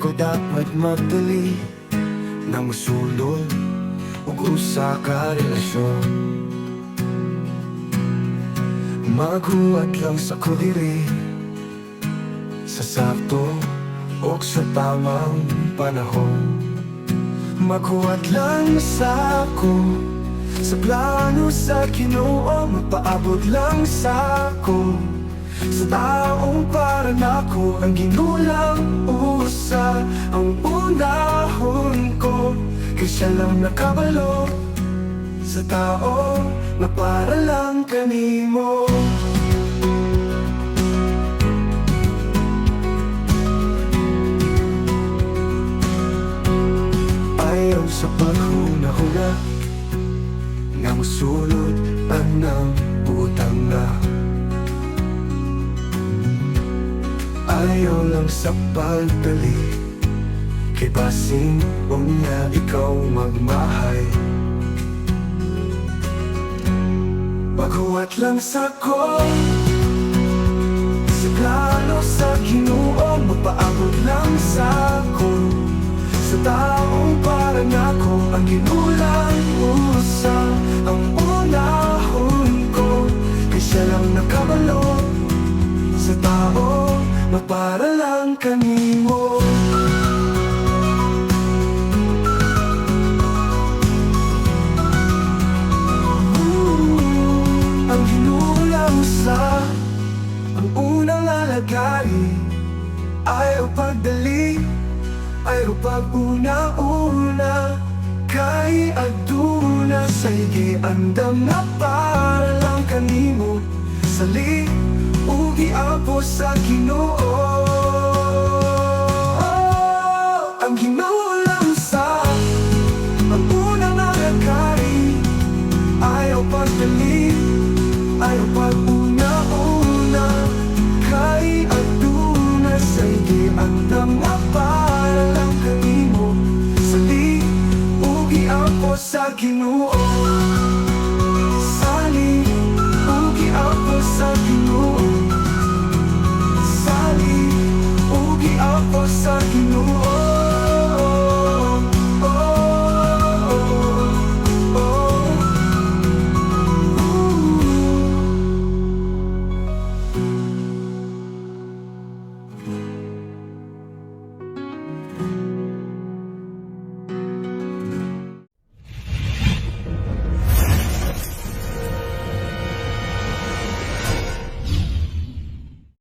ko dapat magdali Na musulod ug usa ka relasyon. Maghuwat lang sa ko diri Sa sakto o sa tamang panahon. Maghuwat lang sa ako Sa plano sa Ginoo Magpaabot lang sa ako. Sa taong para nako Ang ginulang usa. Ang unahon ko Kay siya lang nakabalo. Sa tao na para lang kanimo. Ayaw sa paghuna-huna Nga musulod anang utang na Ayaw lang sa pagdali Kay basing unya ikaw magmahay Maghuwat lang sa ko Sa plano sa Ginoo Magpaabot lang sa ko Sa taong para nako Ang ginulang usa lang kanimo Ang hinulang sa Ang unang alagay Ayaw pagdali Ayaw pag-una-una. Kay aduna sa higi andam na para lang kanimo Sali ugi apo sa Ginoo Ang hinulang sa Ang unang alagay Ayaw pagdali Ayaw pag-una-una. Kay aduna sa hindi andam nga para lang. Kanimo Sali, ugi ako sa ginoo. Sali, ugi ako sa ginoo. Sali, ugi ako sa ginoo